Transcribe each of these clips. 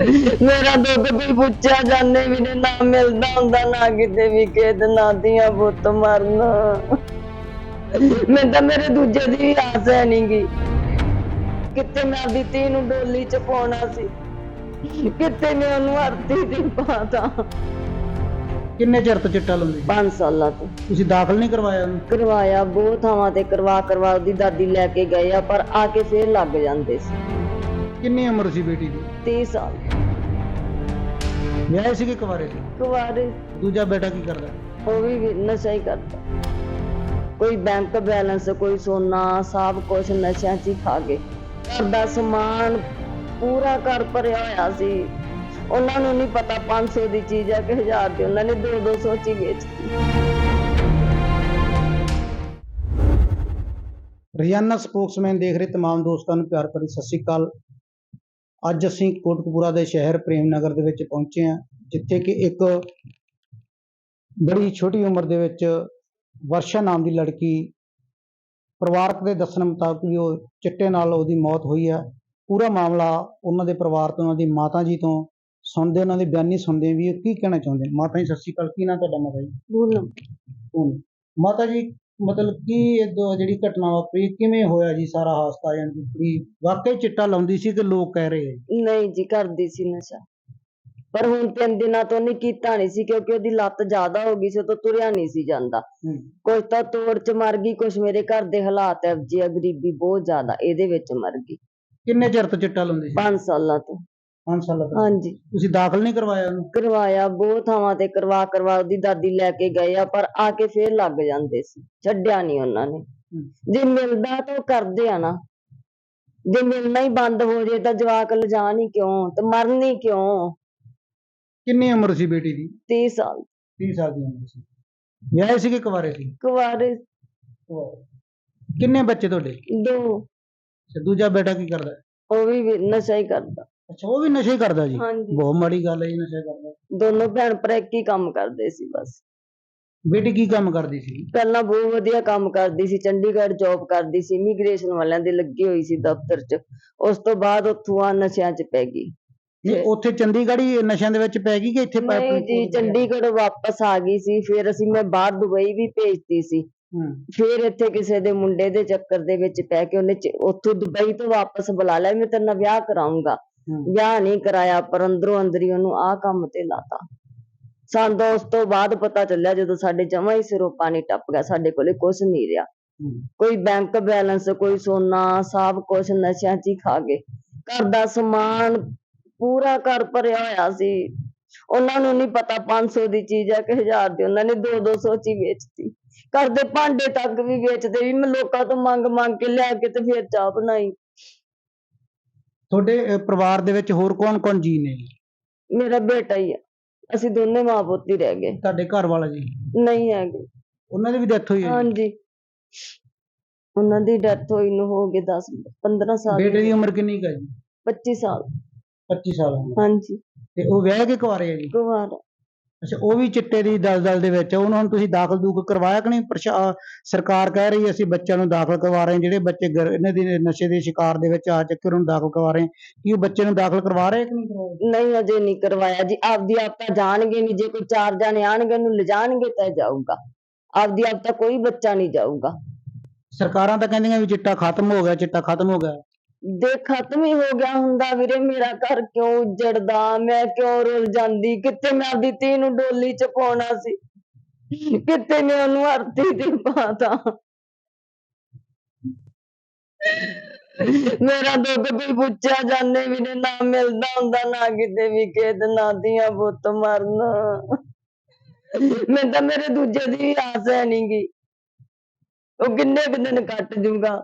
ਮੇਰਾ ਦੁੱਧ ਕੋਈ ਪੁੱਛਿਆ ਜਾਂਦੇ ਵੀ ਨੇ ਨਾ ਮਿਲਦਾ ਹੁੰਦਾ ਨਾ ਕਿਤੇ ਵੀ ਕਿਦ ਨਾ ਦੀਆਂ ਪੁੱਤ ਮਰਨ। ਮੈਂ ਤਾਂ ਮੇਰੇ ਦੂਜੇ ਦੀ ਵੀ ਆਸ ਹੈ ਨਹੀਂਗੀ ਕਿਤੇ ਮੈਂ ਆਪਦੀ ਧੀ ਨੂੰ ਡੋਲੀ ਚ ਪਾਉਣਾ ਸੀ? ਕਿਤੇ ਨੇ ਉਹਨੂੰ ਅਰਤੀ ਤੇ? ਪਾਤਾ ਕਿੰਨੇ ਚਿਰ ਤੋਂ ਚਿੱਟਾ ਲਾਉਂਦੀ? 5 ਸਾਲਾਂ ਤੋਂ। ਤੁਸੀਂ ਦਾਖਲ ਨਹੀਂ ਕਰਵਾਇਆ ਉਹਨੂੰ? ਕਰਵਾਇਆ ਬਹੁਤ ਥਾਵਾਂ ਤੇ ਕਰਵਾ ਕਰਵਾ ਉਹਦੀ ਦਾਦੀ ਲੈ ਕੇ ਗਏ ਆ ਪਰ ਆ ਕੇ ਫੇਰ ਲੱਗ ਜਾਂਦੇ ਸੀ। ਕਿੰਨੀ ਉਮਰ ਸੀ ਬੇਟੀ ਦੀ? 30 ਸਾਲ। ਵਿਆਹ ਸੀ ਕਿ ਕੁਵਾਰੇ ਸੀ? ਕੁਵਾਰੇ। ਦੂਜਾ ਬੇਟਾ ਕੀ ਕਰਦਾ? ਉਹ ਵੀ ਨਸ਼ਾ ਹੀ ਕਰਦਾ। ਕੋਈ ਬੈਂਕ ਬੈਲੈਂਸ ਕੋਈ ਸੋਨਾ ਸਭ ਕੁਝ ਨਸ਼ਿਆਂ 'ਚ ਹੀ ਖਾ ਗਏ। ਦਾ ਸਮਾਨ ਪੂਰਾ ਘਰ ਭਰਿਆ ਹੋਇਆ ਸੀ। ਉਹਨਾਂ ਨੂੰ ਨਹੀਂ ਪਤਾ 500 ਦੀ ਚੀਜ਼ ਆ ਕਿ 1000 ਦੀ। ਉਹਨਾਂ ਨੇ 2-200 ਚ ਵੇਚਤੀ। ਰੋਜ਼ਾਨਾ ਸਪੋਕਸਮੈਨ ਦੇਖ ਰਹੇ ਤਮਾਮ ਦੋਸਤਾਂ ਨੂੰ ਪਿਆਰ ਭਰੀ ਸਤਿ ਸ਼੍ਰੀ ਅਕਾਲ। ਅੱਜ ਅਸੀਂ ਕੋਟਕਪੂਰਾ ਦੇ ਸ਼ਹਿਰ ਪ੍ਰੇਮ ਨਗਰ ਦੇ ਵਿੱਚ ਪਹੁੰਚੇ ਹਾਂ ਜਿੱਥੇ ਕਿ ਇੱਕ ਬੜੀ ਛੋਟੀ ਉਮਰ ਦੇ ਵਿੱਚ ਵਰਸ਼ਾ ਨਾਮ ਦੀ ਲੜਕੀ ਪਰਿਵਾਰਕ ਦੇ ਦੱਸਣ ਮੁਤਾਬਕ ਵੀ ਉਹ ਚਿੱਟੇ ਨਾਲ ਉਹਦੀ ਮੌਤ ਹੋਈ ਹੈ ਪੂਰਾ ਮਾਮਲਾ ਉਹਨਾਂ ਦੇ ਪਰਿਵਾਰ ਤੋਂ ਉਹਨਾਂ ਦੀ ਮਾਤਾ ਜੀ ਤੋਂ ਸੁਣਦੇ ਉਹਨਾਂ ਦੀ ਬਿਆਨੀ ਸੁਣਦੇ ਵੀ ਉਹ ਕੀ ਕਹਿਣਾ ਚਾਹੁੰਦੇ ਮਾਤਾ ਜੀ ਸਤਿ ਸ਼੍ਰੀ ਅਕਾਲ। ਕੀ ਨਾਂ ਤੁਹਾਡਾ ਮਾਤਾ ਜੀ? ਬੋਲੋ ਹੁਣ ਮਾਤਾ ਜੀ ਮਤਲਬ ਕੀ ਇਹ ਦੋ ਜਿਹੜੀ ਘਟਨਾ ਵਾਪਰੀ ਕਿਵੇਂ ਹੋਇਆ ਜੀ ਸਾਰਾ ਹਾਦਸਾ ਯਾਨੀ ਕਿ ਕੁੜੀ ਵਾਕਈ ਚਿੱਟਾ ਲਾਉਂਦੀ ਸੀ ਕਿ ਲੋਕ ਕਹਿ ਰਹੇ ਨਹੀਂ ਜੀ ਕਰਦੀ ਸੀ ਨਸ਼ਾ। ਪਰ ਹੁਣ ਤਿੰਨ ਦਿਨਾਂ ਤੋਂ ਨਹੀਂ ਕੀਤਾ ਨਹੀਂ ਸੀ ਕਿਉਂਕਿ ਉਹਦੀ ਲੱਤ ਜ਼ਿਆਦਾ ਹੋ ਗਈ ਸੀ ਉਹ ਤੋਂ ਤੁਰਿਆ ਨਹੀਂ ਸੀ ਜਾਂਦਾ। ਹੂੰ। ਕੁਝ ਤਾਂ ਤੋੜ ਚ ਮਰ ਗਈ ਕੁਝ ਮੇਰੇ ਘਰ ਦੇ ਹਾਲਾਤ ਐ ਜੀ ਆ ਗਰੀਬੀ ਬਹੁਤ ਜ਼ਿਆਦਾ ਇਹਦੇ ਵਿੱਚ ਮਰ ਗਈ। ਕਿੰਨੇ ਚਿਰ ਤੋਂ ਚਿੱਟਾ ਲਾਉਂਦੀ ਸੀ? 5 ਸਾਲਾਂ ਤੋਂ। 5 ਸਾਲਾਂ ਤੋਂ ਹਾਂਜੀ। ਤੁਸੀਂ ਦਾਖਲ ਨਹੀਂ ਕਰਵਾਇਆ ਉਹਨੂੰ? ਕਰਵਾਇਆ ਬਹੁਤ ਥਾਵਾਂ ਤੇ ਕਰਵਾ ਕਰਵਾ ਉਹਦੀ ਦਾਦੀ ਲੈ ਕੇ ਗਏ ਆ ਪਰ ਆ ਕੇ ਫੇਰ ਲੱਗ ਜਾਂਦੇ ਸੀ ਛੱਡਿਆ ਨਹੀਂ ਉਹਨਾਂ ਨੇ। ਜੇ ਮਿਲਦਾ ਤਾਂ ਉਹ ਕਰਦੇ ਆ ਨਾ। ਜੇ ਮਿਲਣਾ ਹੀ ਬੰਦ ਹੋ ਜੇ ਤਾਂ ਜਵਾਕ ਲਿਜਾਣ ਹੀ ਕਿਉਂ ਤੇ ਮਰਨ ਕਿਉਂ? ਕਿੰਨੀ ਉਮਰ ਸੀ ਬੇਟੀ ਦੀ? 30 ਸਾਲ। 30 ਸਾਲ ਦੀ ਉਮਰ ਸੀ। ਵਿਆਹੇ ਸੀਗੇ ਕੁਵਾਰੇ ਸੀ? ਕੁਵਾਰੇ। ਕਿੰਨੇ ਬੱਚੇ ਤੁਹਾਡੇ? ਦੋ। ਦੂਜਾ ਬੇਟਾ ਕੀ ਕਰਦਾ? ਉਹ ਵੀ ਨਸ਼ਾ ਹੀ ਕਰਦਾ। ਅੱਛਾ ਉਹ ਵੀ ਨਸ਼ੇ ਕਰਦਾ ਜੀ? ਹਾਂਜੀ। ਬਹੁਤ ਮਾੜੀ ਗੱਲ ਹੈ ਜੀ ਨਸ਼ਾ ਕਰਦਾ। ਦੋਨੋਂ ਭੈਣ ਭਰਾ ਇੱਕ ਹੀ ਕੰਮ ਕਰਦੇ ਸੀ ਬਸ। ਬੇਟੀ ਕੀ ਕੰਮ ਕਰਦੀ ਸੀ? ਪਹਿਲਾਂ ਬਹੁਤ ਵਧੀਆ ਕੰਮ ਕਰਦੀ ਸੀ ਚੰਡੀਗੜ੍ਹ ਜੌਬ ਕਰਦੀ ਸੀ ਇਮੀਗ੍ਰੇਸ਼ਨ ਵਾਲਿਆਂ ਦੇ ਲੱਗੀ ਹੋਈ ਸੀ ਦਫ਼ਤਰ 'ਚ। ਉਸ ਤੋਂ ਬਾਅਦ ਉੱਥੋਂ ਆ ਨਸ਼ਿਆਂ 'ਚ ਪੈ ਗਈ। ਨਹੀਂ ਉੱਥੇ ਚੰਡੀਗੜ੍ਹ ਹੀ ਨਸ਼ਿਆਂ ਦੇ ਵਿੱਚ ਪੈ ਗਈ ਕਿ ਇੱਥੇ ਪੈ- ਨਹੀਂ ਜੀ ਚੰਡੀਗੜ੍ਹ ਵਾਪਸ ਆ ਗਈ ਸੀ ਫਿਰ ਅਸੀਂ ਮੈਂ ਬਾਹਰ ਦੁਬਈ ਵੀ ਭੇਜਤੀ ਸੀ। ਹੂੰ। ਫਿਰ ਇੱਥੇ ਕਿਸੇ ਦੇ ਮੁੰਡੇ ਦੇ ਚੱਕਰ ਦੇ ਵਿੱਚ ਪੈ ਕੇ ਉਹਨੇ ਚ- ਉੱਥੋਂ ਦੁਬਈ ਤੋਂ ਵਾਪਸ ਬੁਲਾ ਲਿਆ ਮੈਂ ਤੇਰੇ ਨਾਲ ਵਿਆਹ ਕਰਾਉਂਗਾ ਵਿਆਹ ਨਹੀਂ ਕਰਾਇਆ ਪਰ ਅੰਦਰੋਂ ਅੰਦਰ ਉਹਨੂੰ ਆਹ ਕੰਮ ਤੇ ਲਾਤਾ। ਸਾਨੂੰ ਉਸ ਤੋਂ ਬਾਅਦ ਪਤਾ ਚੱਲਿਆ ਜਦੋਂ ਸਾਡੇ ਜਮਾ ਹੀ ਸਿਰੋਂ ਪਾਣੀ ਟੱਪ ਗਿਆ ਸਾਡੇ ਕੋਲੇ ਕੁਝ ਨਹੀਂ ਰਿਹਾ। ਕੋਈ ਬੈਂਕ ਬੈਲੈਂਸ ਕੋਈ ਸੋਨਾ ਸਭ ਕੁਝ ਨਸ਼ਿਆਂ 'ਚ ਹੀ ਖਾ ਗਏ। ਘਰ ਦਾ ਸਮਾਨ ਪੂਰਾ ਘਰ ਭਰਿਆ ਹੋਇਆ ਸੀ। ਉਹਨਾਂ ਨੂੰ ਨਹੀਂ ਪਤਾ 500 ਦੀ ਚੀਜ਼ ਹੈ ਕਿ 1000 ਦੀ ਉਹਨਾਂ ਨੇ 2 200 ਚ ਹੀ ਵੇਚਤੀ। ਘਰ ਦੇ ਭਾਂਡੇ ਤੱਕ ਵੀ ਵੇਚਦੇ ਵੀ ਮੈਂ ਲੋਕਾਂ ਤੋਂ ਮੰਗ ਮੰਗ ਕੇ ਲਿਆ ਕੇ ਤੇ ਫਿਰ ਚਾਹ ਬਣਾਈ। ਤੁਹਾਡੇ ਪਰਿਵਾਰ ਦੇ ਵਿੱਚ ਹੋਰ ਕੌਣ ਕੌਣ ਜੀ ਨੇ ਮੇਰਾ ਬੇਟਾ ਹੀ ਹੈ ਅਸੀਂ ਦੋਨੇ ਮਾਂ ਪੁੱਤ ਹੀ ਰਹਿ ਗਏ। ਤੁਹਾਡੇ ਘਰ ਵਾਲਾ ਜੀ? ਨਹੀਂ ਹੈਗੇ। ਉਹਨਾਂ ਦੀ ਵੀ ਡੈਥ ਹੋਈ ਹੈ ਜੀ? ਹਾਂਜੀ। ਉਹਨਾਂ ਦੀ ਡੈਥ ਹੋਈ ਨੂੰ ਹੋ ਗਏ 10 15 ਸਾਲ। ਬੇਟੇ ਦੀ ਉਮਰ ਕਿੰਨੀ ਕੁ ਹੈ ਜੀ? 25 ਸਾਲ। 25 ਸਾਲ। ਹਾਂਜੀ। ਤੇ ਉਹ ਵਿਆਹ ਕੇ ਕੁਆਰੇ ਹੈ ਜੀ? ਕੁਵਾਰ। ਅੱਛਾ ਉਹ ਵੀ ਚਿੱਟੇ ਦੀ ਦਲਦਲ ਦੇ ਵਿੱਚ ਆ। ਉਹਨੂੰ ਹੁਣ ਤੁਸੀਂ ਦਾਖਲ ਦੂਖ ਕਰਵਾਇਆ ਕਿ ਨਹੀਂ? ਪ੍ਰਸ਼ਾ ਸਰਕਾਰ ਕਹਿ ਰਹੀ ਹੈ ਅਸੀਂ ਬੱਚਿਆਂ ਨੂੰ ਦਾਖਲ ਕਰਵਾ ਰਹੇ ਹਾਂ ਜਿਹੜੇ ਬੱਚੇ ਗਰ- ਇਹਨਾਂ ਦੇ ਨਸ਼ੇ ਦੇ ਸ਼ਿਕਾਰ ਦੇ ਵਿੱਚ ਆ ਚੱਕੇ ਉਹਨਾਂ ਨੂੰ ਦਾਖਲ ਕਰਵਾ ਰਹੇ ਹਾਂ। ਕੀ ਉਹ ਬੱਚੇ ਨੂੰ ਦਾਖਲ ਕਰਵਾ ਰਹੇ ਕਿ ਨਹੀਂ ਕਰਵਾ ਰਹੇ ਨਹੀਂ ਅਜੇ ਨਹੀਂ ਕਰਵਾਇਆ ਜੀ। ਆਪਦੀ ਆਪ ਤਾਂ ਜਾਣਗੇ ਨਹੀਂ ਜੇ ਕੋਈ ਚਾਰ ਜਾਣੇ ਆਣਗੇ ਉਹਨੂੰ ਲਿਜਾਣਗੇ ਤਾਂ ਜਾਊਗਾ। ਆਪਦੀ ਆਪ ਤਾਂ ਕੋਈ ਬੱਚਾ ਨਹੀਂ ਜਾਊਗਾ। ਸਰਕਾਰਾਂ ਤਾਂ ਕਹਿੰਦੀਆਂ ਵੀ ਚਿੱਟਾ ਖਤਮ ਹੋ ਗਿਆ ਚਿੱਟਾ ਖਤਮ ਹੋ ਗਿਆ। ਦੇ ਖਤਮ ਹੀ ਹੋ ਗਿਆ ਹੁੰਦਾ ਵੀਰੇ, ਮੇਰਾ ਘਰ ਕਿਉਂ ਉੱਜੜਦਾ? ਮੈਂ ਕਿਉਂ ਰੁੱਲ ਜਾਂਦੀ? ਕਿੱਥੇ ਮੈਂ ਆਪਦੀ ਧੀ ਨੂੰ ਡੋਲੀ ਚ ਪਾਉਣਾ ਸੀ? ਕਿੱਥੇ ਮੈਂ ਉਹਨੂੰ ਅਰਥੀ ਤੇ ਪਾਤਾ? ਮੇਰਾ ਦੁੱਧ ਵੀ ਪੁੱਛਿਆ ਜਾਂਦੇ ਵੀ ਨੇ, ਨਾ ਮਿਲਦਾ ਹੁੰਦਾ, ਨਾ ਕਿਤੇ ਵੀ ਕਿਦ ਨਾ ਦੀਆਂ ਪੁੱਤ ਮਰਨ। ਮੈਂ ਤਾਂ ਮੇਰੇ ਦੂਜੇ ਦੀ ਵੀ ਆਸ ਹੈ ਨਹੀਂਗੀ ਉਹ ਕਿੰਨੇ ਕੁ ਦਿਨ ਕੱਟ ਜੂਗਾ?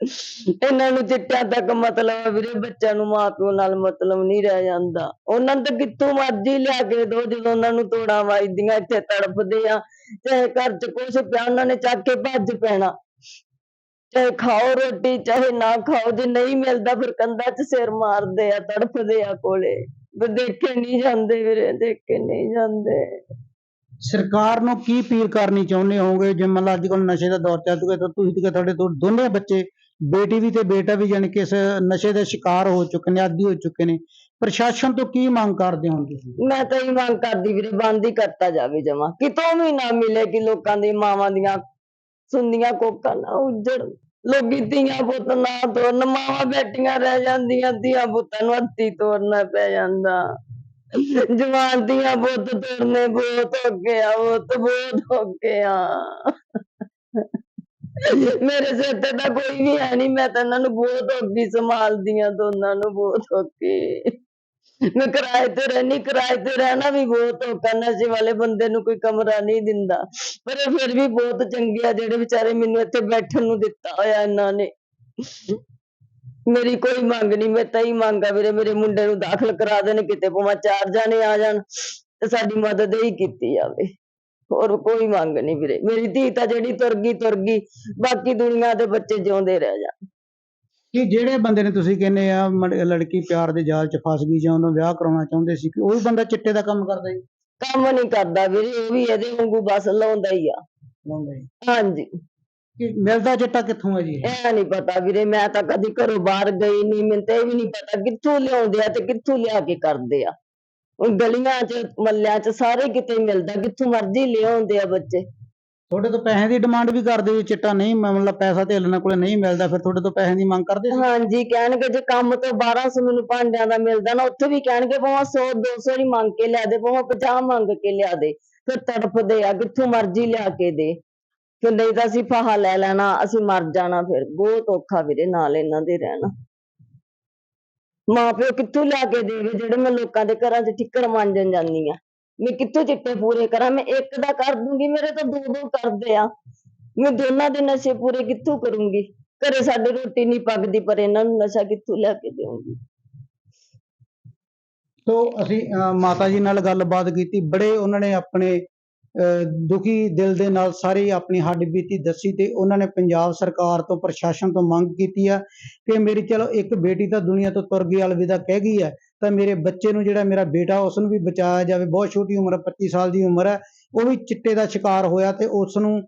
ਇਹਨਾਂ ਨੂੰ ਚਿੱਟਿਆਂ ਤੱਕ ਮਤਲਬ ਆ ਵੀਰੇ ਬੱਚਿਆਂ ਨੂੰ ਮਾਪਿਓ ਨਾਲ ਮਤਲਬ ਨਹੀਂ ਰਹਿ ਜਾਂਦਾ। ਉਹਨਾਂ ਨੂੰ ਤਾਂ ਕਿੱਥੋਂ ਮਰਜ਼ੀ ਲਿਆ ਕੇ ਦੋ, ਜਦੋਂ ਉਹਨਾਂ ਨੂੰ ਤੋੜਾਂ ਵੱਜਦੀਆਂ, ਇੱਥੇ ਤੜਫਦੇ ਆ, ਚਾਹੇ ਘਰ 'ਚ ਕੁਛ ਪਿਆ, ਉਹਨਾਂ ਨੇ ਚੱਕ ਕੇ ਭੱਜ ਪੈਣਾ। ਚਾਹੇ ਖਾਓ ਰੋਟੀ, ਚਾਹੇ ਨਾ ਖਾਓ, ਜੇ ਨਹੀਂ ਮਿਲਦਾ ਫਿਰ ਕੰਧਾਂ 'ਚ ਸਿਰ ਮਾਰਦੇ ਆ, ਤੜਫਦੇ ਆ ਕੋਲੇ। ਦੇਖੇ ਨਹੀਂ ਜਾਂਦੇ ਵੀਰੇ, ਦੇਖੇ ਨਹੀਂ ਜਾਂਦੇ। ਸਰਕਾਰ ਨੂੰ ਕੀ ਅਪੀਲ ਕਰਨੀ ਚਾਹੁੰਦੇ ਹੋਗੇ ਜੇ ਮੰਨ ਲਾ ਅੱਜ ਕੱਲ ਨਸ਼ੇ ਦਾ ਦੌਰ ਚੱਲ ਚੁੱਕਾ ਤਾਂ ਤੁਸੀਂ ਤੇ ਤੁਹਾਡੇ ਦੋ ਦੋਨੇ ਬੱਚੇ ਬੇਟੀ ਵੀ ਤੇ ਬੇਟਾ ਵੀ ਜਾਣੀ ਕਿ ਇਸ ਨਸ਼ੇ ਦੇ ਸ਼ਿਕਾਰ ਹੋ ਚੁੱਕੇ ਨੇ, ਆਦੀ ਹੋ ਚੁੱਕੇ ਨੇ। ਪ੍ਰਸ਼ਾਸਨ ਤੋਂ ਕੀ ਮੰਗ ਕਰਦੇ ਹੋ ਤੁਸੀਂ ਮੈਂ ਤਾਂ ਇਹ ਮੰਗ ਕਰਦੀ ਵੀਰੇ, ਬੰਦ ਹੀ ਕਰਤਾ ਜਾਵੇ ਜਮਾ। ਕਿਤੋਂ ਵੀ ਨਾ ਮਿਲੇ ਕਿ ਲੋਕਾਂ ਦੀ ਮਾਵਾਂ ਦੀਆਂ ਸੁੰਦੀਆਂ ਕੋਕਾਂ ਨਾ ਉੱਜੜ। ਲੋਕੀ ਧੀਆਂ ਪੁੱਤ ਨਾ ਤੋਰਨ, ਮਾਵਾਂ ਬੈਠੀਆਂ ਰਹਿ ਜਾਂਦੀਆਂ, ਧੀਆਂ ਪੁੱਤਾਂ ਨੂੰ ਹੱਥੀ ਤੋਰਨਾ ਪੈ ਜਾਂਦਾ। ਜਵਾਨ ਦੀਆਂ ਪੁੱਤ ਤੋੜਨੇ ਬਹੁਤ ਹੋ ਗਿਆ ਬਹੁਤ ਬਹੁਤ ਹੋ ਗਿਆ ਮੇਰੇ ਸਿਰ ਤੇ ਤਾਂ ਕੋਈ ਵੀ ਹੈ ਨਹੀਂ ਮੈਂ ਤਾਂ ਇਹਨਾਂ ਨੂੰ ਬਹੁਤ ਔਖੀ ਸੰਭਾਲਦੀ ਆ ਦੋਨਾਂ ਨੂੰ ਬਹੁਤ ਔਖੀ ਮੈਂ ਕਿਰਾਏ ਤੇ ਰਹਿਣੀ ਕਿਰਾਏ ਤੇ ਰਹਿਣਾ ਵੀ ਬਹੁਤ ਔਖਾ, ਨਸ਼ੇ ਵਾਲੇ ਬੰਦੇ ਨੂੰ ਕੋਈ ਕਮਰਾ ਨਹੀਂ ਦਿੰਦਾ। ਪਰ ਇਹ ਫਿਰ ਵੀ ਬਹੁਤ ਚੰਗੇ ਆ, ਜਿਹੜੇ ਵਿਚਾਰੇ ਮੈਨੂੰ ਇੱਥੇ ਬੈਠਣ ਨੂੰ ਦਿੱਤਾ ਹੋਇਆ ਇਹਨਾਂ ਨੇ। ਮੇਰੀ ਕੋਈ ਮੰਗ ਨਹੀਂ ਮੈਂ ਤਾਂ ਹੀ ਮੰਗ ਆ ਵੀਰੇ, ਮੇਰੇ ਮੁੰਡੇ ਨੂੰ ਦਾਖਲ ਕਰਾ ਦੇਣ, ਕਿਤੇ ਭਾਵੇਂ ਚਾਰ ਜਾਣੇ ਆ ਜਾਣ, ਤੇ ਸਾਡੀ ਮਦਦ ਹੀ ਕੀਤੀ ਜਾਵੇ। ਹੋਰ ਕੋਈ ਮੰਗ ਨਹੀਂ ਵੀਰੇ। ਮੇਰੀ ਧੀ ਤਾਂ ਜਿਹੜੀ ਤੁਰ ਗਈ ਤੁਰ ਗਈ। ਬਾਕੀ ਦੁਨੀਆ ਦੇ ਬੱਚੇ ਜਿਉਂਦੇ ਰਹਿ ਜਾਣ ਕਿ ਜਿਹੜੇ ਬੰਦੇ ਨੇ ਤੁਸੀਂ ਕਹਿੰਦੇ ਆ ਮੜ- ਲੜਕੀ ਪਿਆਰ ਦੇ ਜਾਲ 'ਚ ਫਸ ਗਈ ਜਾਂ ਉਹਨੂੰ ਵਿਆਹ ਕਰਾਉਣਾ ਚਾਹੁੰਦੇ ਸੀ ਕਿ ਉਹ ਵੀ ਬੰਦਾ ਚਿੱਟੇ ਦਾ ਕੰਮ ਕਰਦਾ ਜੀ? ਕੰਮ ਨਹੀਂ ਕਰਦਾ ਵੀਰੇ ਉਹ ਵੀ ਇਹਦੇ ਵਾਂਗੂ ਬਸ ਲਾਉਂਦਾ ਹੀ ਆ। ਲਾਉਂਦਾ ਜੀ। ਹਾਂਜੀ। ਕਿ ਮਿਲਦਾ ਚਿੱਟਾ ਕਿੱਥੋਂ ਹੈ ਜੀ? ਇਹ? ਇਹ ਨਹੀਂ ਪਤਾ ਵੀਰੇ ਮੈਂ ਤਾਂ ਕਦੀ ਘਰੋਂ ਬਾਹਰ ਗਈ ਨਹੀਂ ਮੈਨੂੰ ਤਾਂ ਇਹ ਵੀ ਨਹੀਂ ਪਤਾ ਕਿੱਥੋਂ ਲਿਆਉਂਦੇ ਆ ਤੇ ਕਿੱਥੋਂ ਲਿਆ ਕੇ ਕਰਦੇ ਆ। ਗਲੀਆਂ 'ਚ ਮੱਲਿਆਂ 'ਚ ਸਾਰੇ ਕਿਤੇ ਮਿਲਦਾ ਕਿੱਥੋਂ ਮਰਜ਼ੀ ਲਿਆਉਂਦੇ ਆ ਬੱਚੇ। ਤੁਹਾਡੇ ਤੋਂ ਪੈਸੇ ਦੀ ਡਿਮਾਂਡ ਵੀ ਕਰਦੇ ਜੀ ਚਿੱਟਾ ਨਹੀਂ ਮਤਲਬ ਪੈਸਾ ਤੇ ਇਹਨਾਂ ਕੋਲੇ ਨਹੀਂ ਮਿਲਦਾ ਫਿਰ ਤੁਹਾਡੇ ਤੋਂ ਪੈਸੇ ਦੀ ਮੰਗ ਕਰਦੇ ਸੀ? ਹਾਂਜੀ ਕਹਿਣਗੇ ਜੇ ਕੰਮ ਤੋਂ 1200 ਮੈਨੂੰ ਭਾਂਡਿਆਂ ਦਾ ਮਿਲਦਾ ਨਾ ਉੱਥੇ ਵੀ ਕਹਿਣਗੇ ਭਾਵੇਂ 100 200 ਹੀ ਮੰਗ ਕੇ ਲਿਆ ਦੇ ਭਾਵੇਂ 50 ਮੰਗ ਕੇ ਲਿਆ ਦੇ ਫਿਰ ਤੜਫਦੇ ਆ ਕਿੱਥੋਂ ਮਰਜ਼ੀ ਲਿਆ ਕੇ ਦੇ। ਫਿਰ ਨਹੀਂ ਤਾਂ ਅਸੀਂ ਫਾਹਾ ਲੈ ਲੈਣਾ ਅਸੀਂ ਮਰ ਜਾਣਾ ਫਿਰ ਬਹੁਤ ਔਖਾ ਵੀਰੇ ਨਾਲ ਇਹਨਾਂ ਦੇ ਰਹਿਣਾ। ਮਾਂ ਪਿਓ ਕਿੱਥੋਂ ਲਿਆ ਕੇ ਦੇਵੇ ਜਿਹੜੇ ਮੈਂ ਲੋਕਾਂ ਦੇ ਘਰਾਂ 'ਚ ਠਿੱਕਰ ਮਾਂਜਣ ਜਾਂਦੀ ਆ ਮੈਂ ਕਿੱਥੋਂ ਚਿੱਟੇ ਪੂਰੇ ਕਰਾਂ? ਮੈਂ ਇੱਕ ਦਾ ਕਰ ਦੂੰਗੀ ਮੇਰੇ ਤਾਂ ਦੋ ਦੋ ਕਰਦੇ ਆ। ਮੈਂ ਦੋਨਾਂ ਦੇ ਨਸ਼ੇ ਪੂਰੇ ਕਿੱਥੋਂ ਕਰੂੰਗੀ? ਘਰੇ ਸਾਡੇ ਰੋਟੀ ਨਹੀਂ ਪੱਕਦੀ ਪਰ ਇਹਨਾਂ ਨੂੰ ਨਸ਼ਾ ਕਿੱਥੋਂ ਲਿਆ ਕੇ ਦੇਵਾਂਗੀ? ਤੋ ਅਸੀਂ ਅਹ, ਮਾਤਾ ਜੀ ਨਾਲ ਗੱਲਬਾਤ ਕੀਤੀ। ਬੜੇ ਉਹਨਾਂ ਨੇ ਆਪਣੇ ਦੁਖੀ ਦਿਲ ਦੇ ਨਾਲ ਸਾਰੀ ਆਪਣੀ ਹੱਡ ਬੀਤੀ ਦੱਸੀ ਤੇ ਉਹਨਾਂ ਨੇ ਪੰਜਾਬ ਸਰਕਾਰ ਤੋਂ, ਪ੍ਰਸ਼ਾਸਨ ਤੋਂ ਮੰਗ ਕੀਤੀ ਆ ਕਿ ਮੇਰੀ ਚਲੋ ਇੱਕ ਬੇਟੀ ਤਾਂ ਦੁਨੀਆ ਤੋਂ ਤੁਰ ਗਈ, ਅਲਵਿਦਾ ਕਹਿ ਗਈ ਹੈ ਤਾਂ ਮੇਰੇ ਬੱਚੇ ਨੂੰ ਜਿਹੜਾ ਮੇਰਾ ਬੇਟਾ ਉਸ ਨੂੰ ਵੀ ਬਚਾਇਆ ਜਾਵੇ। ਬਹੁਤ ਛੋਟੀ ਉਮਰ ਹੈ 25 ਸਾਲ ਦੀ ਉਮਰ ਹੈ ਉਹ ਵੀ ਚਿੱਟੇ ਦਾ ਸ਼ਿਕਾਰ ਹੋਇਆ ਤੇ ਉਸ ਨੂੰ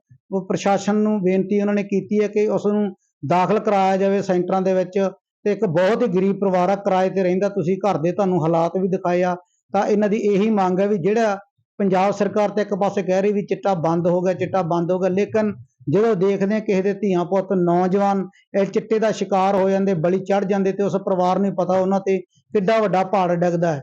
ਪ੍ਰਸ਼ਾਸਨ ਨੂੰ ਬੇਨਤੀ ਉਹਨਾਂ ਨੇ ਕੀਤੀ ਹੈ ਕਿ ਉਸ ਨੂੰ ਦਾਖਲ ਕਰਾਇਆ ਜਾਵੇ ਸੈਂਟਰਾਂ ਦੇ ਵਿੱਚ ਤੇ ਇੱਕ ਬਹੁਤ ਹੀ ਗਰੀਬ ਪਰਿਵਾਰ ਆ, ਕਿਰਾਏ ਤੇ ਰਹਿੰਦਾ, ਤੁਸੀਂ ਘਰ ਦੇ ਤੁਹਾਨੂੰ ਹਾਲਾਤ ਵੀ ਦਿਖਾਏ ਆ। ਤਾਂ ਇਹਨਾਂ ਦੀ ਇਹੀ ਮੰਗ ਹੈ ਵੀ ਜਿਹੜਾ ਪੰਜਾਬ ਸਰਕਾਰ ਤਾਂ ਇੱਕ ਪਾਸੇ ਕਹਿ ਰਹੀ ਵੀ ਚਿੱਟਾ ਬੰਦ ਹੋ ਗਿਆ, ਚਿੱਟਾ ਬੰਦ ਹੋ ਗਿਆ, ਲੇਕਿਨ ਜਦੋਂ ਦੇਖਦੇ ਆ ਕਿਸੇ ਦੇ ਧੀਆਂ ਪੁੱਤ, ਨੌਜਵਾਨ ਇਹ ਚਿੱਟੇ ਦਾ ਸ਼ਿਕਾਰ ਹੋ ਜਾਂਦੇ, ਬਲੀ ਚੜ ਜਾਂਦੇ ਤੇ ਉਸ ਪਰਿਵਾਰ ਨੂੰ ਪਤਾ ਉਹਨਾਂ ਤੇ ਕਿੱਡਾ ਵੱਡਾ ਪਹਾੜ ਡਿੱਗਦਾ ਹੈ।